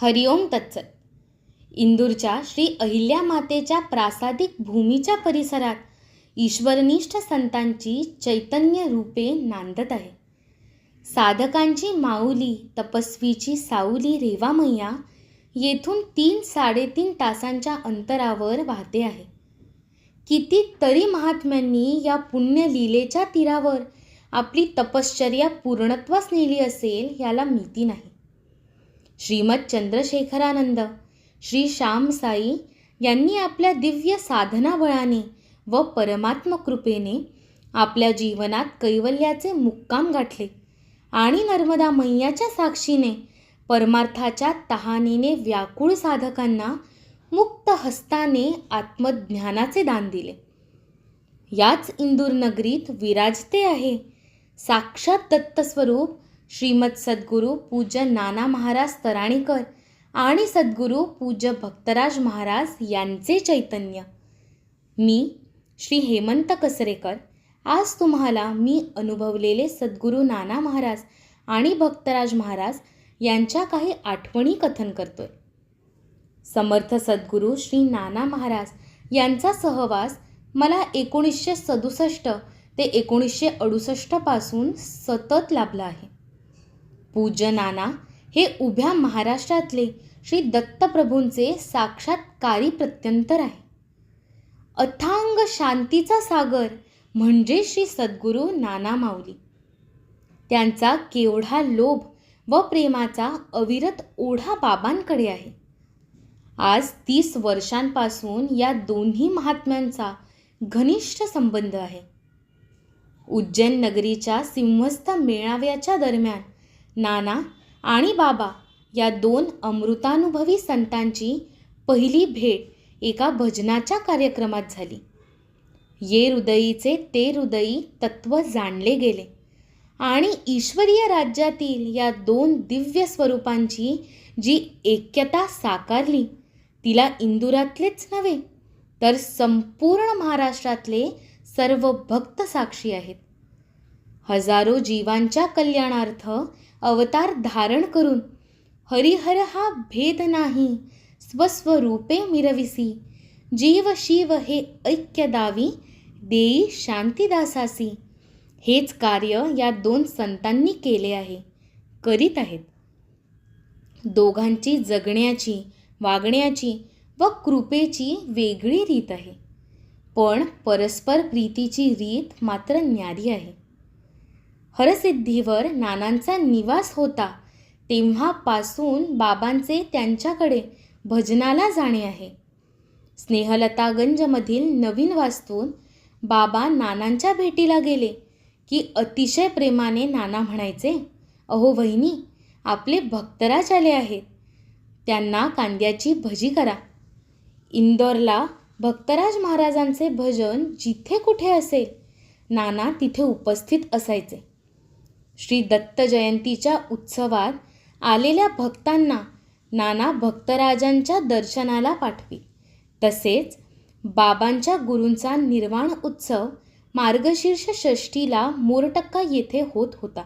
हरिओम तत्सत. इंदूरच्या श्री अहिल्या मातेच्या प्रासादिक भूमीच्या परिसरात ईश्वरनिष्ठ संतांची चैतन्य रूपे नांदत आहे. साधकांची माऊली तपस्वीची साऊली रेवामय्या येथून तीन साडेतीन तासांच्या अंतरावर वाहते आहे. कितीतरी महात्म्यांनी या पुण्यलीलेच्या तीरावर आपली तपश्चर्या पूर्णत्वास नेली असेल याला मिती नाही. श्रीमद चंद्रशेखरानंद श्री श्याम साई यांनी आपल्या दिव्य साधनाबळाने व परमात्मकृपेने आपल्या जीवनात कैवल्याचे मुक्काम गाठले आणि नर्मदा मैयाच्या साक्षीने परमार्थाच्या तहानीने व्याकुळ साधकांना मुक्त हस्ताने आत्मज्ञानाचे दान दिले. याच इंदूर नगरीत विराजते आहे साक्षात दत्तस्वरूप श्रीमद सद्गुरू पूज्य नाना महाराज तराणीकर आणि सद्गुरू पूज्य भक्तराज महाराज यांचे चैतन्य. मी श्री हेमंत कसरेकर. आज तुम्हाला मी अनुभवलेले सद्गुरू नाना महाराज आणि भक्तराज महाराज यांच्या काही आठवणी कथन करतोय. समर्थ सद्गुरू श्री नाना महाराज यांचा सहवास मला एकोणीसशे सदुसष्ट ते एकोणीसशे अडुसष्टपासून सतत लाभला आहे. पूज्य नाना हे उभ्या महाराष्ट्रातले श्री दत्तप्रभूंचे साक्षात्कारी प्रत्यंतर आहे. अथांग शांतीचा सागर म्हणजे श्री सद्गुरू नाना माऊली. त्यांचा केवढा लोभ व प्रेमाचा अविरत ओढा बाबांकडे आहे. आज तीस वर्षांपासून या दोन्ही महात्म्यांचा घनिष्ठ संबंध आहे. उज्जैन नगरीच्या सिंहस्थ मेळाव्याच्या दरम्यान नाना आणि बाबा या दोन अमृतानुभवी संतांची पहिली भेट एका भजनाच्या कार्यक्रमात झाली. ये हृदयीचे ते हृदयी तत्व जाणले गेले आणि ईश्वरीय राज्यातील या दोन दिव्य स्वरूपांची जी ऐक्यता साकारली तिला इंदुरातलेच नव्हे तर संपूर्ण महाराष्ट्रातले सर्व भक्त साक्षी आहेत. हजारो जीवांच्या कल्याणार्थ अवतार धारण करून हरिहर हा भेद नाही स्वस्वरूपे मिरविसी. जीव शिव हे ऐक्य दावी देई शांतीदासासी. हेच कार्य या दोन संतांनी केले आहे करीत आहेत. दोघांची जगण्याची वागण्याची व कृपेची वेगळी रीत आहे. पण परस्पर प्रीतीची रीत मात्र न्यारी आहे. हरसिद्धीवर नानांचा निवास होता. तेव्हापासून बाबांचे त्यांच्याकडे भजनाला जाणे आहे. स्नेहलतागंजमधील नवीन वास्तून बाबा नानांच्या भेटीला गेले की अतिशय प्रेमाने नाना म्हणायचे अहो वहिनी आपले भक्तराज आले आहेत. त्यांना कांद्याची भजी करा. इंदोरला भक्तराज महाराजांचे भजन जिथे कुठे असेल नाना तिथे उपस्थित असायचे. श्री दत्त जयंतीच्या उत्सवात आलेल्या भक्तांना नाना भक्तराजांच्या दर्शनाला पाठवी. तसेच बाबांच्या गुरूंचा निर्वाण उत्सव मार्गशीर्ष षष्टीला मोरटक्का येथे होत होता.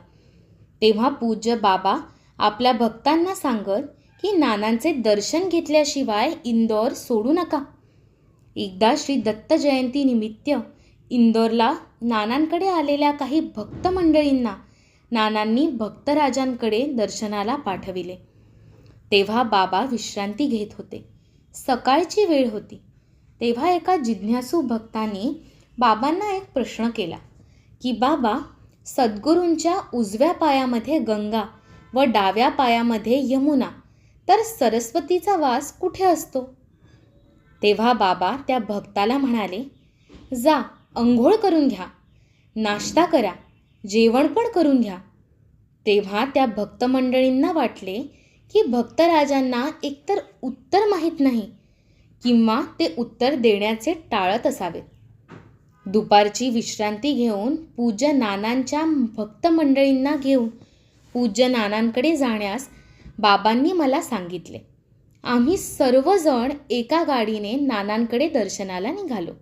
तेव्हा पूज्य बाबा आपल्या भक्तांना सांगत की नानांचे दर्शन घेतल्याशिवाय इंदोर सोडू नका. एकदा श्री दत्त जयंतीनिमित्त इंदोरला नानांकडे आलेल्या काही भक्त मंडळींना नानांनी भक्तराजांकडे दर्शनाला पाठविले. तेव्हा बाबा विश्रांती घेत होते. सकाळची वेळ होती. तेव्हा एका जिज्ञासू भक्ताने बाबांना एक प्रश्न केला की बाबा सद्गुरूंच्या उजव्या पायामध्ये गंगा व डाव्या पायामध्ये यमुना तर सरस्वतीचा वास कुठे असतो? तेव्हा बाबा त्या भक्ताला म्हणाले जा अंघोळ करून घ्या नाश्ता करा जेवण पण करून घ्या. तेव्हा त्या भक्तमंडळींना वाटले की भक्तराजांना एकतर उत्तर माहीत नाही किंवा ते उत्तर देण्याचे टाळत असावेत. दुपारची विश्रांती घेऊन पूज्य नानांच्या भक्तमंडळींना घेऊन पूज्य नानांकडे जाण्यास बाबांनी मला सांगितले. आम्ही सर्वजण एका गाडीने नानांकडे दर्शनाला निघालो.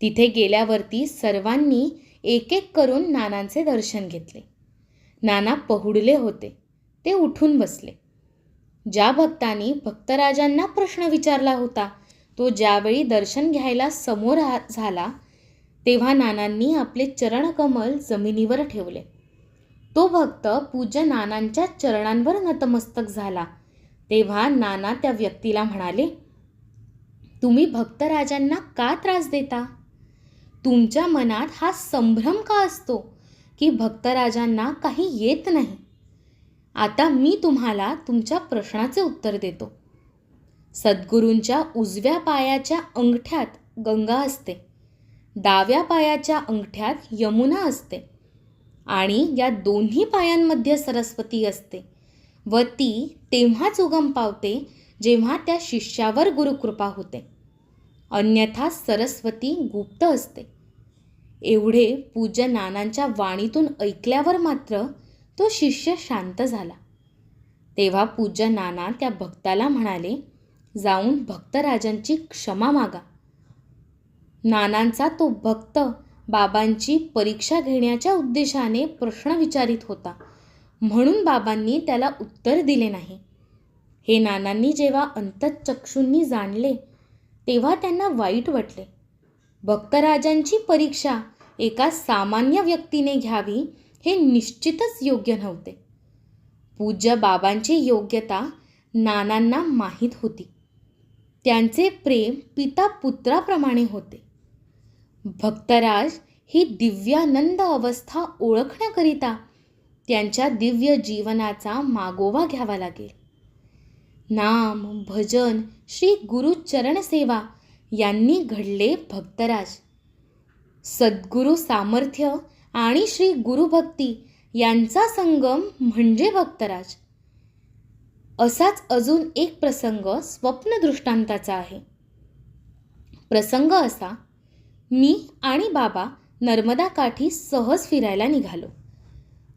तिथे गेल्यावरती सर्वांनी एक एक करून नानांचे दर्शन घेतले. नाना पहुडले होते. ते उठून बसले. ज्या भक्तांनी भक्तराजांना प्रश्न विचारला होता तो ज्यावेळी दर्शन घ्यायला समोर झाला तेव्हा नानांनी आपले चरणकमल जमिनीवर ठेवले. तो भक्त पूज्य नानांच्या चरणांवर नतमस्तक झाला. तेव्हा नाना त्या व्यक्तीला म्हणाले तुम्ही भक्तराजांना का त्रास देता? तुमच्या मनात हा संभ्रम का असतो की भक्तराजांना काही येत नाही? आता मी तुम्हाला तुमच्या प्रश्नाचे उत्तर देतो. सद्गुरूंच्या उजव्या पायाच्या अंगठ्यात गंगा असते. डाव्या पायाच्या अंगठ्यात यमुना असते. आणि या दोन्ही पायांमध्ये सरस्वती असते व ती तेव्हाच उगम पावते जेव्हा त्या शिष्यावर गुरुकृपा होते. अन्यथा सरस्वती गुप्त असते. एवढे पूज्य नानांच्या वाणीतून ऐकल्यावर मात्र तो शिष्य शांत झाला. तेव्हा पूज्य नाना त्या भक्ताला म्हणाले जाऊन भक्तराजांची क्षमा मागा. नानांचा तो भक्त बाबांची परीक्षा घेण्याच्या उद्देशाने प्रश्न विचारित होता. म्हणून बाबांनी त्याला उत्तर दिले नाही. हे नानांनी जेव्हा अंतचक्षूंनी जाणले तेव्हा त्यांना वाईट वाटले. भक्तराजांची परीक्षा एका सामान्य व्यक्तीने घ्यावी हे निश्चितच योग्य नव्हते. पूज्य बाबांची योग्यता नानांना माहीत होती. त्यांचे प्रेम पिता पुत्राप्रमाणे होते. भक्तराज ही दिव्यानंद अवस्था ओळखण्याकरिता त्यांच्या दिव्य जीवनाचा मागोवा घ्यावा लागेल. नाम भजन श्री गुरुचरण सेवा यांनी घडले भक्तराज. सद्गुरु सामर्थ्य आणि श्री गुरुभक्ती यांचा संगम म्हणजे भक्तराज. असाच अजून एक प्रसंग स्वप्न दृष्टांताचा आहे. प्रसंग असा मी आणि बाबा नर्मदा काठी सहज फिरायला निघालो.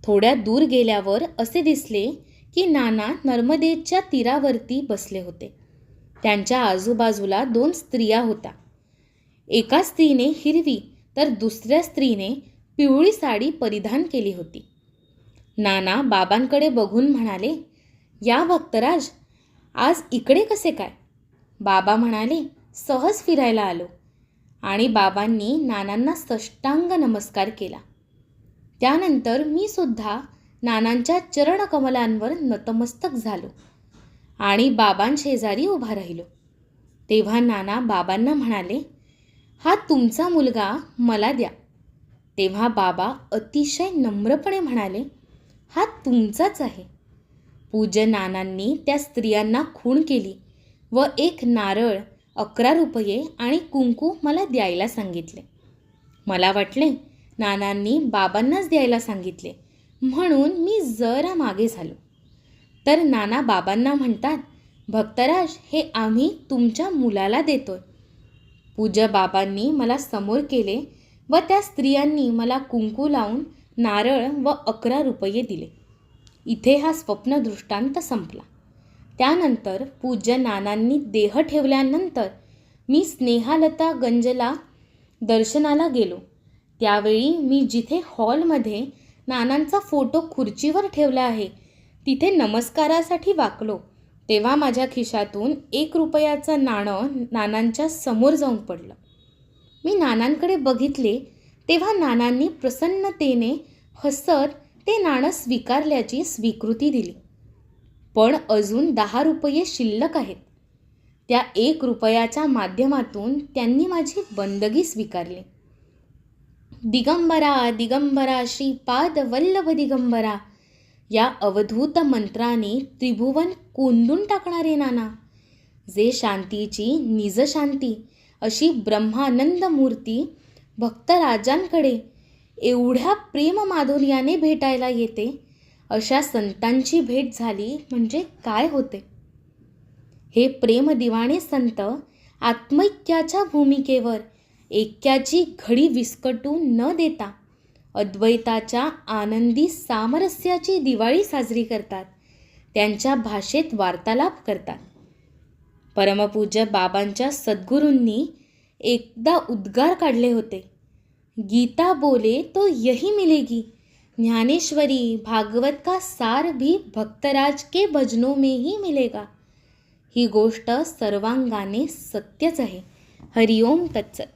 थोड्या दूर गेल्यावर असे दिसले की नाना नर्मदेच्या तीरावरती बसले होते. त्यांच्या आजूबाजूला दोन स्त्रिया होत्या. एका स्त्रीने हिरवी तर दुसऱ्या स्त्रीने पिवळी साडी परिधान केली होती. नाना बाबांकडे बघून म्हणाले या भक्तराज आज इकडे कसे काय? बाबा म्हणाले सहज फिरायला आलो. आणि बाबांनी नानांना सष्टांग नमस्कार केला. त्यानंतर मी सुद्धा नानांच्या चरणकमलांवर नतमस्तक झालो आणि बाबांशेजारी उभा राहिलो. तेव्हा नाना बाबांना म्हणाले हा तुमचा मुलगा मला द्या. तेव्हा बाबा अतिशय नम्रपणे म्हणाले हा तुमचाच आहे. पूज्य नानांनी त्या स्त्रियांना खूण केली व एक नारळ अकरा रुपये आणि कुंकू मला द्यायला सांगितले. मला वाटले नानांनी बाबांनाच द्यायला सांगितले. म्हणून मी जरा मागे झालो. तर नाना बाबांना म्हणतात भक्तराज हे आम्ही तुमच्या मुलाला देतोय. पूज्य बाबांनी मला समोर केले व त्या स्त्रियांनी मला कुंकू लावून नारळ व अकरा रुपये दिले. इथे हा स्वप्न दृष्टांत संपला. त्यानंतर पूज्य नानांनी देह ठेवल्यानंतर मी स्नेहालता गंजला दर्शनाला गेलो. त्यावेळी मी जिथे हॉलमध्ये नानांचा फोटो खुर्चीवर ठेवला आहे. तिथे नमस्कारासाठी वाकलो. तेव्हा माझ्या खिशातून एक रुपयाचं नाणं नानांच्या समोर जाऊन पडलं. मी नानांकडे बघितले तेव्हा नानांनी प्रसन्नतेने हसत ते नाणं स्वीकारल्याची स्वीकृती दिली. पण अजून दहा रुपये शिल्लक आहेत. त्या एक रुपयाच्या माध्यमातून त्यांनी माझी बंदगी स्वीकारली. दिगंबरा दिगंबरा श्रीपाद वल्लभ दिगंबरा. या अवधूत मंत्राने त्रिभुवन कोंदून टाकणारे नाना. जे शांतीची निज शांती अशी ब्रह्मानंद मूर्ती भक्तराजांकडे एवढ्या प्रेम माधुर्याने भेटायला येते अशा संतांची भेट झाली म्हणजे काय होते? हे प्रेम दिवाणे संत आत्मैक्याच्या भूमिकेवर ऐक्याची घडी विस्कटू न देता अद्वैताच्या आनंदी सामरस्याची दिवाळी साजरी करतात. त्यांच्या भाषेत वार्तालाप करतात. परमपूज्य बाबांच्या सद्गुरूंनी एकदा उद्गार काढले होते. गीता बोले तो यही मिलेगी. ज्ञानेश्वरी भागवत का सार भी भक्तराज के भजनों में ही मिलेगा. ही गोष्ट सर्वांगाने सत्यच आहे. हरिओम तत्सत.